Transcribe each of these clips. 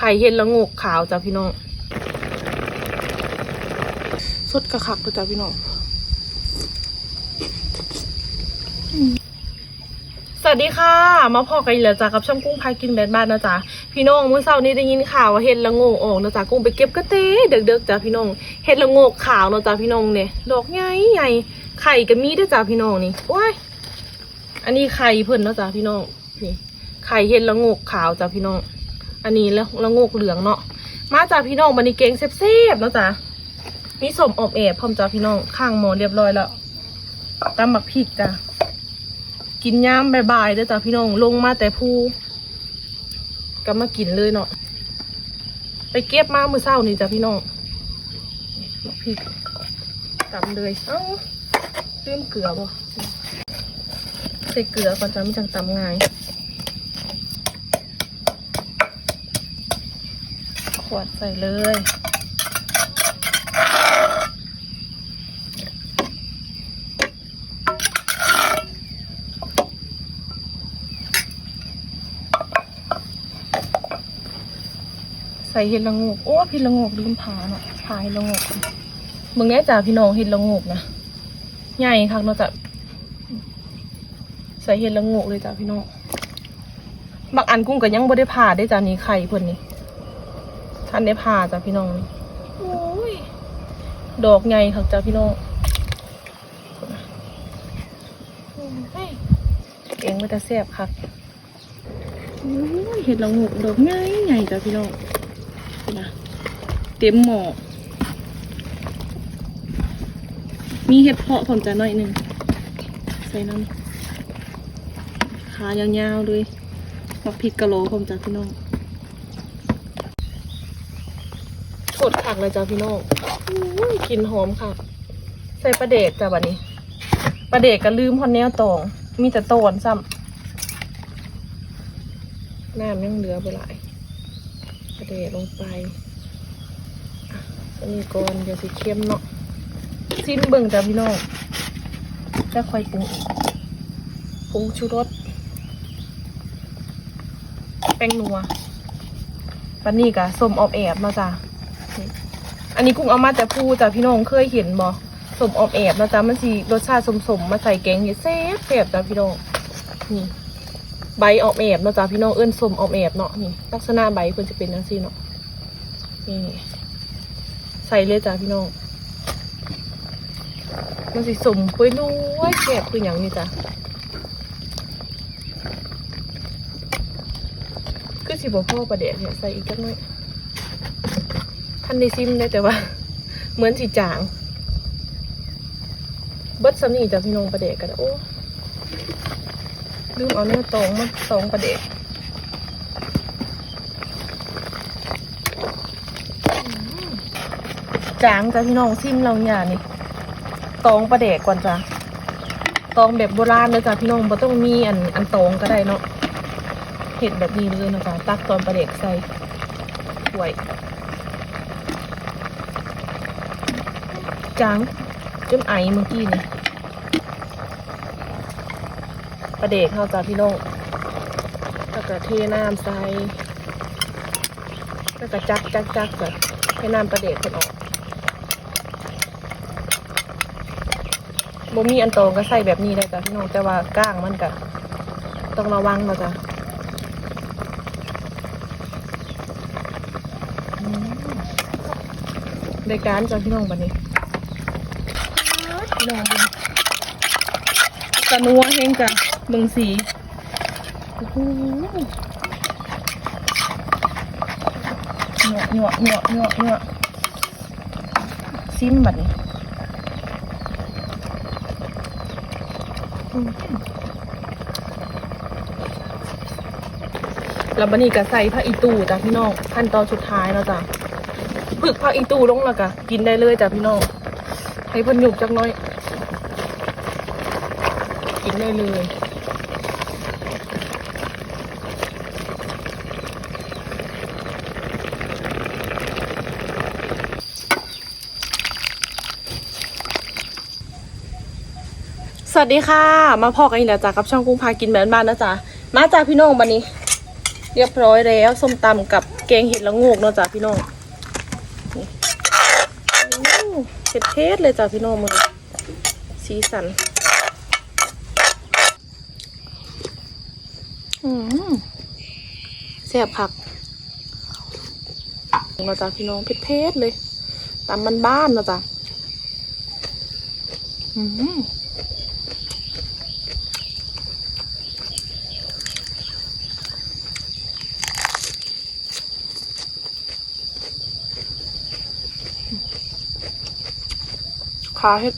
ไข่เห็ดละงกขาวจ้ะพี่น้องสดกระคักจ้ะพี่น้องสวัสดีค่ะ มาพอกันอีกแล้วจ้ะกับช่องกุ้งพายกินแบดบ้านนะจ๊ะพี่น้องเมื่อเช้านี้ได้ยินข่าวว่าเห็ดละงกออกนะจ๊ะกุ้งไปเก็บกระเต้เด็กๆจ้ะพี่น้องเห็ดละงกขาวนะจ๊ะพี่น้องเนี่ยดอกใหญ่ใหญ่ไข่ก็มีด้วยจ้ะพี่น้องนี่ว้ายอันนี้ไข่เพิ่นนะจ้ะพี่น้องนี่ไข่เห็ดละงกขาวจ้ะพี่น้อง อันนี้และละโงกเหลืองเนาะมาจากพี่น้องบันนี้เก่งเซฟๆเนาะจ้ะมีสมอบแอบพร้อมจ้ะพี่น้องข้างหมอเรียบร้อยแล้วตำบักพริกจ้ะกินย่ามบายๆเด้อจ้ะพี่น้องลงมาแต่ผู้ก็มากินเลยเนาะไปเก็บมาเมื่อเศร้านี่จ้ะพี่น้องบักพริกตำเลยเอ้าลืมเกลือบ่ใส่เกลือก่อนจ้ะมันจังตำง่าย ขวดใส่เลย ใส่เห็ดละงกโอ้เห็ดละงกลืมผาเนาะผาเห็ดละงกมึงแน่จ่าพี่น้องเห็ดละงกนะใหญ่คักเนาะจะใส่เห็ดละงกเลยจ้ะพี่น้องบางอันกุ้งก็ยังบ่ได้ผ่าได้จ้ะนี่ไข่เพิ่นนี่ ท่านได้ผ่าจ้ะพี่น้องโอ้ยดอกใหญ่ค่ะจ้ะพี่น้องเฮ้ยเองมันจะแซ่บค่ะโอ้ยเห็ดละงกดอกใหญ่ใหญ่จ้ะพี่น้องนะเต็มหม้อมีเห็ดเพาะผมจะหน่อยหนึ่งใส่น้ำขายาวๆเลยมักพริกกะโหลผมจ้ะพี่น้อง ส ดผักเลยจ้าพี่น้องกลินหอมค่ะ ใส่ปลาเดกจ้าบัดนี้ปลาเดกก็ลืมพอนแนวตอง มีแต่ตอนซ้ำน้ำยังเหลือไปหลายปลาเดกลงไปอันนี้ก่อนเดี๋ยวสิเข้มเนาะซิมเบิ่งจ้าพี่น้องจะค่อยปรุงปรุงชูรสแป้งนัวปันนี้กะส้มออบแอบมาจ้า อันนี้กุ้งเอามาแต่พูจ้ะพี่น้องเคยเห็นบ่สมออบแอบนะจ๊ะมันสีรสชาติสมๆมมาใส่แกงเห็ดแซ่บแซ่บจ้ะพี่น้องนี่ใบออบแอบนะจ้ะพี่น้องเอิ้นสมออบแอบเนาะนี่ลักษณะใบเพิ่นจะเป็นจังซี่เนาะนี่ใส่เลยจ้ะพี่น้องมันสิสมปุ้ยรู้ว่าแซ่บคือหยังนี่จ้ะคือสิบ่พ่อประเดี๋ยวเนี่ยใส่อีกจักหน่อย ท่านได้ซิมได้แต่ว่า เหมือนสีจาง เบิดสำนีจากพี่นงประเดกกันโอ้ลืมเอาเนื้อตองมาตองประเดกจางจ้ะพี่น้องซิมเราเนี่ยนี่ตองประเดกก่อนจ้ะตองแบบโบราณเลยจ้ะพี่น้องบ่ต้องมีอันอันตองก็ได้เนาะเห็ดแบบนี้เลยนะจ๊ะตักตอนประเดกใส่ถ้วย จังจนไอเมื่อกี้นี่ประเดกเข้าจ้าพี่น้องแล้วก็เทน้ำใส่แล้วก็จักจักจักจ้ะให้น้ำประเดกเป็นออกบ่มีอันโตองก็ใส่แบบนี้ได้จ้ะพี่น้องแต่ว่าก้างมันก็ต้องระวังนะจ้ะอืมได้การจ้ะพี่น้องบัดนี้ พี่น้องเบิ่งตะนัวเฮงจ้ะเบิ่งสีโอ้โหเหนวะเหนวะเหนวะเหนวะเหนวะซิมบัดนี้อืมแล้วบัดนี้ก็ใส่ผักอีตูจ้ะพี่น้องขั้นตอนสุดท้ายแล้วจ้ะผึกผักอีตูลงแล้วก็กินได้เลยจ้ะพี่น้องให้เพิ่นหยุกจักน้อย กินได้เลยสวัสดีค่ะ มาพอกันอีกแล้วจ้ะกับช่องกุ้งพากินแบบบ้านนะจ๊ะมาจ้าพี่น้องวันนี้ เรียบร้อยแล้วส้มตำกับแกงเห็ดละโงกเนาะจ้ะพี่น้องเผ็ดเทศเลยจ้ะพี่น้องมือสีสัน อืม แซ่บคักเราจ้ะพี่น้องเผ็ดเทศเลย ตามบ้านๆเราจ้ะอืมขาเห็ด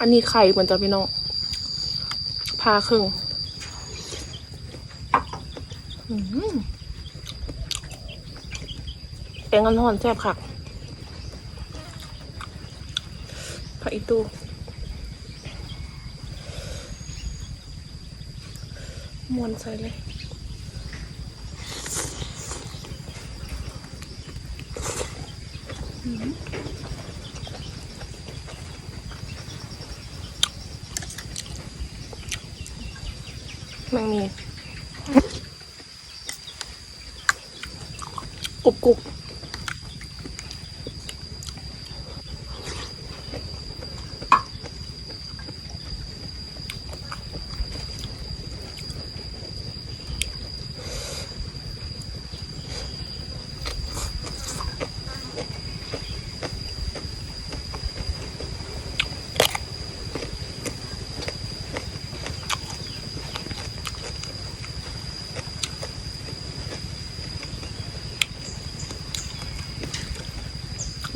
อันนี้ไข่เหมือนจะพี่น้องพาครึ่งแกงอันหอนแซ่บคักผักอีตูมวนใส่เลยมั มันมีกรุบกรุบ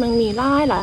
มันมีร้ายล่ะ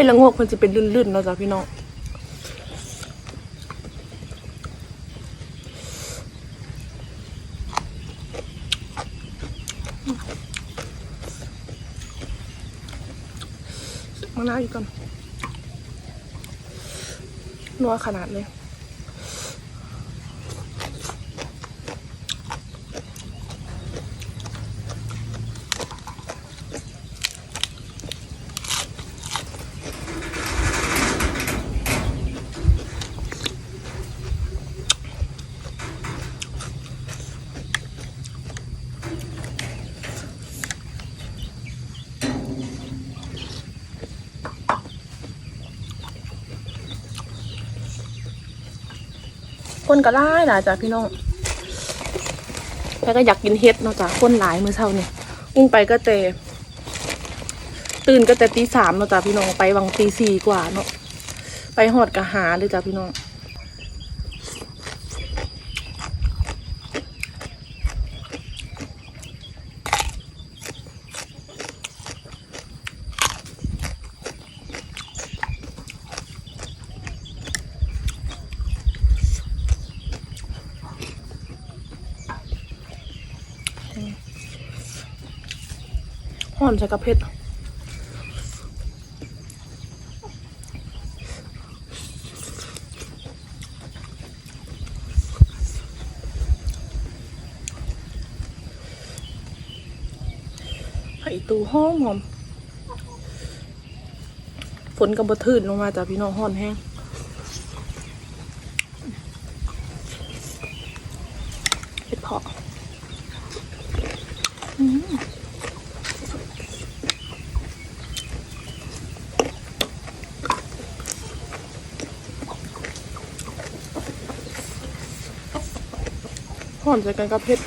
ห็ดละงกมันจะเป็นลื่นๆเนาะจ้ะพี่น้องมะนาวอีกก่อนนัวขนาดเลย คนก็ได้หลายจ้ะพี่น้องแค่ก็อยากกินเฮ็ดเนาะจ้ะคนหลายมื้อเช้าเนี่ยอุ้งไปก็เตะตื่นก็แต่ตีสามเนาะจ้ะพี่น้องไปวังตีสี่กว่าเนาะไปหอดกะหาเลยจ้ะพี่น้อง ห่อนใส่กระเพชรไข่ตูห้อมหอมฝนกับบทืนลงมาจากพี่น้องห่อนแห้งเห็ดเพาะอืม หอนใส่กันกับเพชร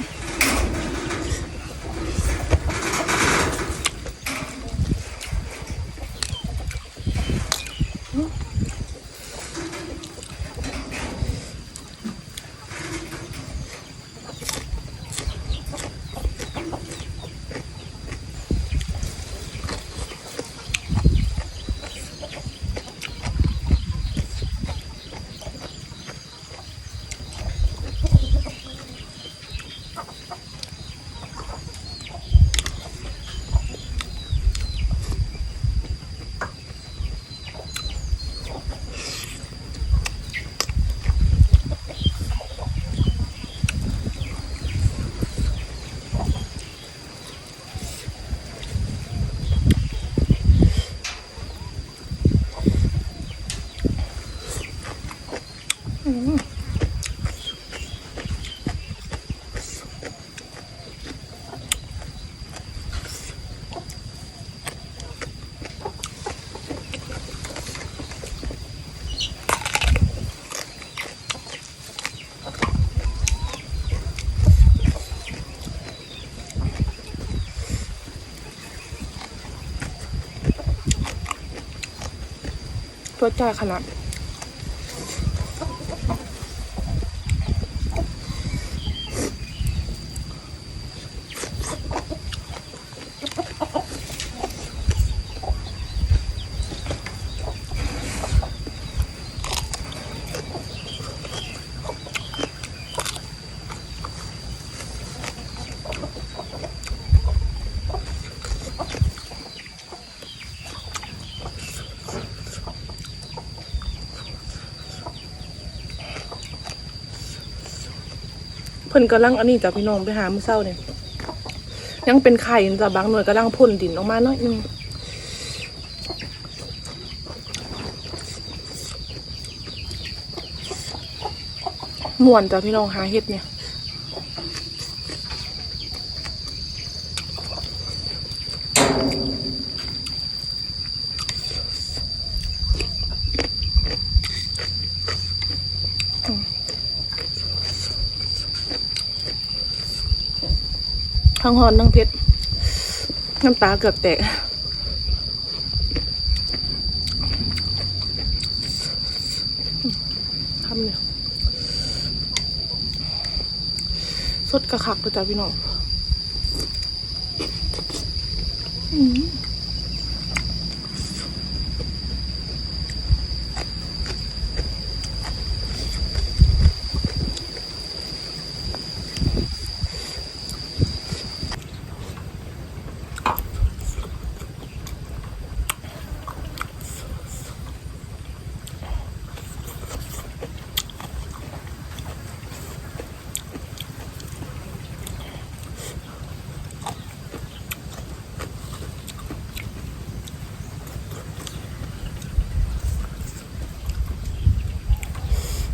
ตัวจ่ายขนาด เพิ่นกำลังอันนี้จ้ะพี่น้องไปหามื้อเช้าเนี่ยยังเป็นไข่จ้ะบางหน่วยกำลังพ่นดินออกมาหน่อยนึงม่วนจ้ะพี่น้องหาเห็ดเนี่ย ทั้งหอนทั้งเผ็ดน้ำตาเกือบแตกทำเนี่ยสดกระคักเลยจ้ะพี่น้อง อืม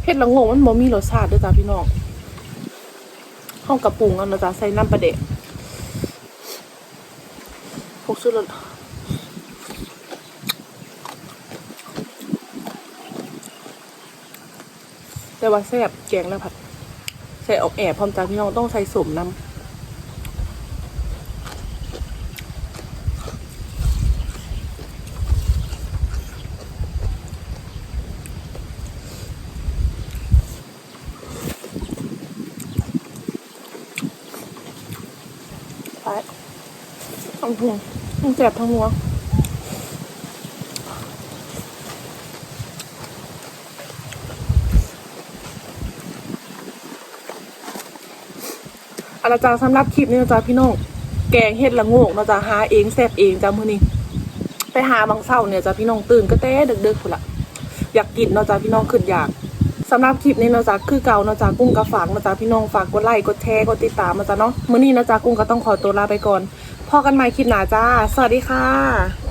เห็ดละโงกมันบ่มีรสชาติเด้วยจ้ะพี่น้องห้องกระปุงเอันะจ้าใส่น้ำปลาเดะพกซื้อรสแต่ว่าแซ่บแกงแล้วผัดใส่ออกแอบพร้อมจ้ะพี่น้องต้องใส่สมน้ำ ทั้งพุงทั้งแสบทั้งหัวอาละจ้าสำหรับคลิปนี้นะจ๊ะพี่น้องแกงเห็ดละโงกนะจ๊ะหาเองแซ่บเองจ้ามื้อนี้ไปหาบางเศร้าเนี่ยจ้ะพี่น้องตื่นก็เต้ดึกๆพุ่นละอยากกินนาะจ้ะพี่น้องขึ้นอยากสำหรับคลิปนี้นาะจ๊ะคือเก่านาะจ๊ะกุ้งกระฝากนาะจ๊ะพี่น้องฝากกดไลค์กดแชร์กดติดตามนาะจ๊ะเนาะมื้อนี้นาะจ๊ะกุ้งก็ต้องขอตัวลาไปก่อน พอกันใหม่คลิปหน้าจ้า สวัสดีค่ะ